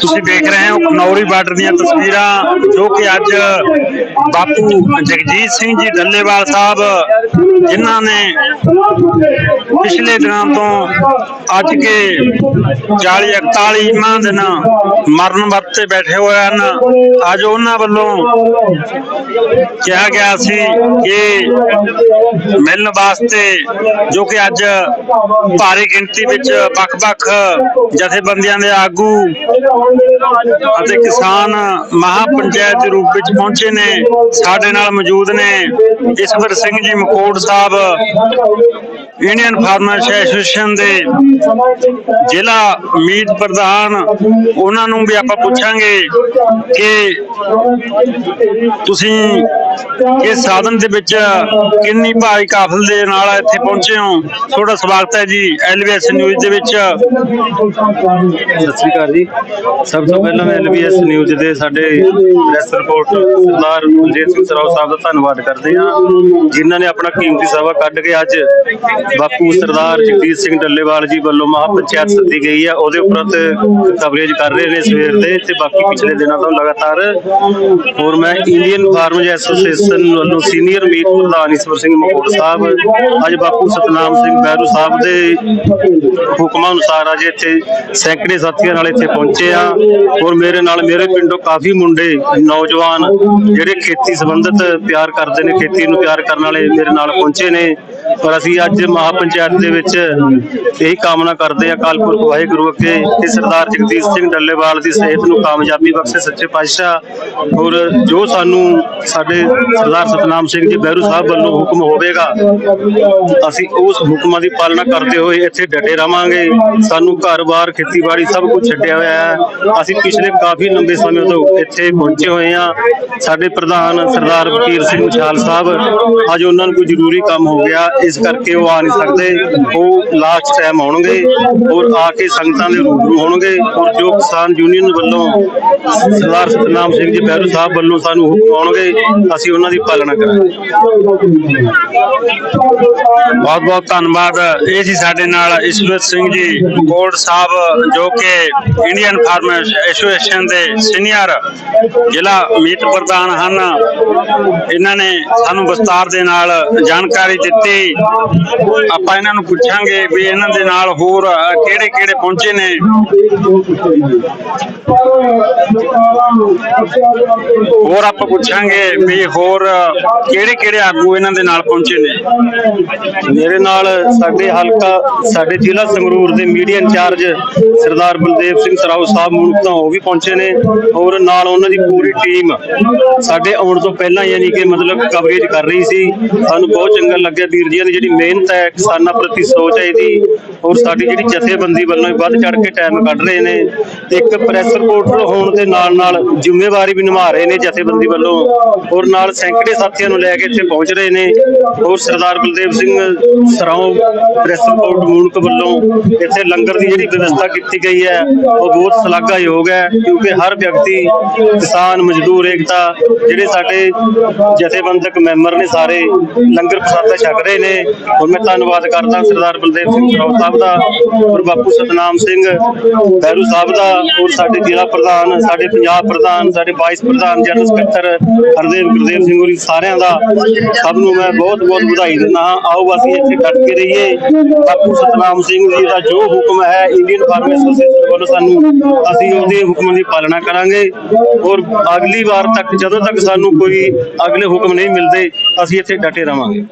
ਤੁਸੀਂ ਦੇਖ ਰਹੇ ਹੋ ਖਨੌਰੀ ਬਾਰਡਰ ਦੀਆਂ ਤਸਵੀਰਾਂ, ਜੋ ਕਿ ਅੱਜ ਬਾਪੂ ਜਗਜੀਤ ਸਿੰਘ ਜੀ ਡੱਲੇਵਾਲ ਸਾਹਿਬ, ਜਿਨ੍ਹਾਂ ਨੇ ਪਿਛਲੇ ਦਿਨਾਂ ਤੋਂ ਅੱਜ ਕੇ 40 41 ਮਾਹ ਦਿਨ ਮਰਨ ਵਰਤ ਤੇ ਬੈਠੇ ਹੋਏ ਹਨ। ਅੱਜ ਉਹਨਾਂ ਵੱਲੋਂ ਕਿਹਾ ਗਿਆ ਸੀ ਕਿ ਮਿਲਣ ਵਾਸਤੇ, ਜੋ ਕਿ ਅੱਜ ਭਾਰੀ ਗਿਣਤੀ ਵਿੱਚ ਵੱਖ-ਵੱਖ ਜਥੇਬੰਦੀਆਂ ਦੇ ਆਗੂ ਅਤੇ ਕਿਸਾਨ ਮਹਾ ਪੰਚਾਇਤ ਦੇ ਰੂਪ ਵਿੱਚ ਪਹੁੰਚੇ ਨੇ, ਸਾਡੇ ਨਾਲ ਮੌਜੂਦ ਨੇ। Ishwar Singh ji Makorr Sahib Indian farmers association ਦੇ ਜ਼ਿਲ੍ਹਾ ਮੀਤ ਪ੍ਰਧਾਨ, ਉਹਨਾਂ ਨੂੰ ਵੀ ਆਪਾਂ ਪੁੱਛਾਂਗੇ ਕਿ ਤੁਸੀਂ ਇਸ ਸਾਧਨ ਦੇ ਵਿੱਚ ਕਿੰਨੀ ਭਾਰੀ ਕਾਫਲ ਦੇ ਨਾਲ ਇੱਥੇ ਪਹੁੰਚੇ ਹੋ? ਤੁਹਾਡਾ ਸਵਾਗਤ ਹੈ ਜੀ ਐਲਵੀਐਸ ਨਿਊਜ਼ ਦੇ ਵਿੱਚ। ਸਤਿ ਸ੍ਰੀ ਅਕਾਲ ਜੀ। ਸਭ ਤੋਂ ਪਹਿਲਾਂ ਮੈਂ ਐਲਬੀਐਸ ਨਿਊਜ਼ ਦੇ ਸਾਡੇ ਪ੍ਰੈਸ ਰਿਪੋਰਟ ਸਰਦਾਰ ਬਲਜੀਤ ਸਿੰਘ ਸਰਾਓ ਸਾਹਿਬ ਦਾ ਧੰਨਵਾਦ ਕਰਦੇ ਹਾਂ, ਜਿਨ੍ਹਾਂ ਨੇ ਆਪਣਾ ਕੀਮਤੀ ਸਮਾਂ ਕੱਢ ਕੇ ਅੱਜ ਬਾਪੂ ਸਰਦਾਰ ਜਗਦੀਸ਼ ਸਿੰਘ ਡੱਲੇਵਾਲ ਜੀ ਵੱਲੋਂ ਮਹਾ ਪੰਚਾਇਤ ਸੱਦੀ ਗਈ ਹੈ ਉਹਦੇ ਉਪਰੰਤ ਕਵਰੇਜ ਕਰ ਰਹੇ ਨੇ ਸਵੇਰ ਦੇ ਤੇ ਬਾਕੀ ਪਿਛਲੇ ਦਿਨਾਂ ਤੋਂ ਲਗਾਤਾਰ ਹੋਰ ਮੈਂ ਇੰਡੀਅਨ ਫਾਰਮਰਸ ਐਸੋਸੀਏਸ਼ਨ ਵੱਲੋਂ ਸੀਨੀਅਰ ਮੀਤ ਪ੍ਰਧਾਨ ਈਸ਼ਵਰ ਸਿੰਘ ਮਕੋੜ ਸਾਹਿਬ, ਅੱਜ ਬਾਪੂ ਸਤਨਾਮ ਸਿੰਘ ਬਹਿਰੂ ਸਾਹਿਬ ਦੇ ਹੁਕਮਾਂ ਅਨੁਸਾਰ ਅੱਜ ਇੱਥੇ ਸੈਂਕੜੇ ਸਾਥੀਆਂ ਨਾਲ ਇੱਥੇ ਪਹੁੰਚੇ ਆ। ਔਰ ਮੇਰੇ ਨਾਲ ਮੇਰੇ ਪਿੰਡੋਂ ਕਾਫੀ ਮੁੰਡੇ, ਨੌਜਵਾਨ ਜਿਹੜੇ ਖੇਤੀ ਸੰਬੰਧਿਤ ਪਿਆਰ ਕਰਦੇ ਨੇ, ਖੇਤੀ ਨੂੰ ਪਿਆਰ ਕਰਨ ਵਾਲੇ ਮੇਰੇ ਨਾਲ ਪਹੁੰਚੇ ਨੇ। ਪਰ ਅਸੀਂ ਅੱਜ ਮਹਾ ਪੰਚਾਇਤ ਦੇ ਵਿੱਚ ਇਹੀ ਕਾਮਨਾ ਕਰਦੇ ਆ ਅਕਾਲ ਪੁਰਖ ਵਾਹਿਗੁਰੂ ਅੱਗੇ ਕਿ ਸਰਦਾਰ ਜਗਦੀਸ਼ ਸਿੰਘ ਡੱਲੇਵਾਲ ਦੀ ਸਿਹਤ ਨੂੰ ਕਾਮਯਾਬੀ ਬਖਸ਼ੇ ਸੱਚੇ ਪਾਤਸ਼ਾਹ। ਔਰ ਜੋ ਸਾਨੂੰ ਸਾਡੇ ਸਰਦਾਰ ਸਤਨਾਮ ਸਿੰਘ ਜੀ ਬਹਿਰੂ ਸਾਹਿਬ ਵੱਲੋਂ ਹੁਕਮ ਹੋਵੇਗਾ, ਅਸੀਂ ਉਸ ਹੁਕਮਾਂ ਦੀ ਪਾਲਣਾ ਕਰਦੇ ਹੋਏ ਇੱਥੇ ਡਟੇ ਰਵਾਂਗੇ। ਸਾਨੂੰ ਘਰ-ਬਾਰ ਖੇਤੀਬਾੜੀ ਸਭ ਕੁਝ ਛੱਡਿਆ ਹੋਇਆ ਹੈ। ਅਸੀਂ ਪਿਛਲੇ ਕਾਫੀ ਲੰਬੇ ਸਮੇਂ ਤੋਂ ਇੱਥੇ ਪਹੁੰਚੇ ਹੋਏ ਹਾਂ। ਸਾਡੇ ਪ੍ਰਧਾਨ ਸਰਦਾਰ ਵਕੀਲ ਸਿੰਘ ਮਛਾਲ ਸਾਹਿਬ, ਅੱਜ ਉਹਨਾਂ ਨੂੰ ਕੋਈ ਜ਼ਰੂਰੀ ਕੰਮ ਹੋ ਗਿਆ। ਇਸ ਕਰਕੇ ਉਹ ਆ ਨਹੀਂ ਸਕਦੇ। ਉਹ ਲਾਸਟ ਟਾਈਮ ਆਉਣਗੇ ਔਰ ਆ ਕੇ ਸੰਗਤਾਂ ਦੇ ਰੂਬਰੂ ਹੋਣਗੇ ਔਰ ਜੋ ਕਿਸਾਨ ਯੂਨੀਅਨ ਵੱਲੋਂ ਸਰਦਾਰ ਸਤਨਾਮ ਸਿੰਘ ਜੀ ਬਹਿਰੂ ਸਾਹਿਬ ਵੱਲੋਂ ਸਾਨੂੰ ਹੁਕਮ ਆਉਣਗੇ, ਅਸੀਂ ਉਹਨਾਂ ਦੀ ਪਾਲਣਾ ਕਰਾਂਗੇ। ਬਹੁਤ ਬਹੁਤ ਧੰਨਵਾਦ। ਇਹ ਸੀ ਸਾਡੇ ਨਾਲ ਈਸ਼ਵਰ ਸਿੰਘ ਜੀ ਕੋਟ ਸਾਹਿਬ, ਜੋ ਕਿ ਇੰਡੀਅਨ ਫਾਰਮਰਸ ਐਸੋਸੀਏਸ਼ਨ ਦੇ ਸੀਨੀਅਰ ਜ਼ਿਲ੍ਹਾ ਮੀਤ ਪ੍ਰਧਾਨ ਹਨ। ਇਹਨਾਂ ਨੇ ਸਾਨੂੰ ਵਿਸਤਾਰ ਦੇ ਨਾਲ ਜਾਣਕਾਰੀ ਦਿੱਤੀ। ਆਪਾਂ ਇਹਨਾਂ ਨੂੰ ਪੁੱਛਾਂਗੇ ਵੀ ਇਹਨਾਂ ਦੇ ਨਾਲ ਹੋਰ ਕਿਹੜੇ ਕਿਹੜੇ ਪਹੁੰਚੇ ਨੇ? ਹੋਰ ਆਪਾਂ ਪੁੱਛਾਂਗੇ ਵੀ ਹੋਰ ਕਿਹੜੇ ਕਿਹੜੇ ਆਗੂ ਇਹਨਾਂ ਦੇ ਨਾਲ ਪਹੁੰਚੇ ਨੇ? ਮੇਰੇ ਨਾਲ ਸਾਡੇ ਹਲਕਾ, ਸਾਡੇ ਜ਼ਿਲ੍ਹਾ ਸੰਗਰੂਰ ਦੇ ਮੀਡੀਆ ਇੰਚਾਰਜ ਸਰਦਾਰ ਬਲਦੇਵ ਸਿੰਘ ਸਰਾਓ ਸਾਹਿਬ ਮੁਲਕ ਤੋਂ ਉਹ ਵੀ ਪਹੁੰਚੇ ਨੇ ਔਰ ਨਾਲ ਉਹਨਾਂ ਦੀ ਪੂਰੀ ਟੀਮ ਸਾਡੇ ਆਉਣ ਤੋਂ ਪਹਿਲਾਂ ਯਾਨੀ ਕਿ ਮਤਲਬ ਕਵਰੇਜ ਕਰ ਰਹੀ ਸੀ। ਸਾਨੂੰ ਬਹੁਤ ਚੰਗਾ ਲੱਗਿਆ ਵੀਰ ਜੀਆਂ ਦੀ ਜਿਹੜੀ ਮਿਹਨਤ ਹੈ ਕਿਸਾਨਾਂ ਪ੍ਰਤੀ ਸੋਚ ਹੈ ਇਹਦੀ। ਔਰ ਸਾਡੀ ਜਿਹੜੀ ਜਥੇਬੰਦੀ ਵੱਲੋਂ ਵੀ ਵੱਧ ਚੜ ਕੇ ਟਾਈਮ ਕੱਢ ਰਹੇ ਨੇ। ਇੱਕ ਪ੍ਰੈਸ ਰਿਪੋਰਟਰ ਹੋਣ ਦੇ ਨਾਲ ਨਾਲ ਜ਼ਿੰਮੇਵਾਰੀ ਵੀ ਨਿਭਾ ਰਹੇ ਨੇ ਜਥੇਬੰਦੀ ਵੱਲੋਂ। ਔਰ ਨਾਲ ਸੈਂਕੜੇ ਸਾਥੀਆਂ ਨੂੰ ਲੈ ਕੇ ਇੱਥੇ ਪਹੁੰਚ ਰਹੇ ਨੇ। ਔਰ ਸਰਦਾਰ ਬਲਦੇਵ ਸਿੰਘ ਸਰਾਓ ਪ੍ਰੈਸ ਰਿਪੋਰਟ ਮੂਨਕ ਵੱਲੋਂ ਇੱਥੇ ਲੰਗਰ ਦੀ ਜਿਹੜੀ ਵਿਵਸਥਾ ਕੀਤੀ ਗਈ ਹੈ, ਉਹ ਬਹੁਤ ਸ਼ਲਾਘਾਯੋਗ ਹੈ। ਕਿਉਂਕਿ ਹਰ ਵਿਅਕਤੀ, ਕਿਸਾਨ, ਮਜ਼ਦੂਰ, ਏਕਤਾ ਜਿਹੜੇ ਸਾਡੇ ਜਥੇਬੰਦਕ ਮੈਂਬਰ ਨੇ ਸਾਰੇ ਲੰਗਰ ਪ੍ਰਸਾਦਾ ਛਕ ਰਹੇ ਨੇ। ਔਰ ਮੈਂ ਧੰਨਵਾਦ ਕਰਦਾ ਸਰਦਾਰ ਬਲਦੇਵ ਸਿੰਘ ਸਰਾਓ ਸਾਹਿਬ ਦਾ ਔਰ ਬਾਪੂ ਸਤਨਾਮ ਸਿੰਘ ਬਹਿਰੂ ਸਾਹਿਬ ਦਾ ਔਰ ਸਾਡੇ ਜ਼ਿਲ੍ਹਾ ਪ੍ਰਧਾਨ, ਸਾਡੇ ਪੰਜਾਬ ਪ੍ਰਧਾਨ, ਸਾਡੇ ਵਾਈਸ ਪ੍ਰਧਾਨ ਜਨਰਲ ਸਕੱਤਰ ਹਰਦੇਵ ਗੁਰਦੇਵ ਸਿੰਘ ਹੋਰੀ ਸਾਰਿਆਂ ਦਾ ਸਭ ਨੂੰ ਮੈਂ ਬਹੁਤ ਬਹੁਤ ਵਧਾਈ ਦਿੰਦਾ ਹਾਂ। ਆਓ ਅਸੀਂ ਇੱਥੇ ਡਟ ਕੇ ਰਹੀਏ। ਬਾਪੂ ਸਤਨਾਮ ਸਿੰਘ ਜੀ ਦਾ ਜੋ ਹੁਕਮ ਹੈ ਇੰਡੀਅਨ ਫਾਰਮ ਐਸੋਸੀਏਸ਼ਨ ਵੱਲੋਂ ਸਾਨੂੰ ਅਸੀਂ ਉਹਦੇ ਹੁਕਮਾਂ ਦੀ ਪਾਲਣਾ ਕਰਾਂਗੇ। ਔਰ ਅਗਲੀ ਵਾਰ ਤੱਕ, ਜਦੋਂ ਤੱਕ ਸਾਨੂੰ ਕੋਈ ਅਗਲੇ ਹੁਕਮ ਨਹੀਂ ਮਿਲਦੇ, ਅਸੀਂ ਇੱਥੇ ਡਟੇ ਰਵਾਂਗੇ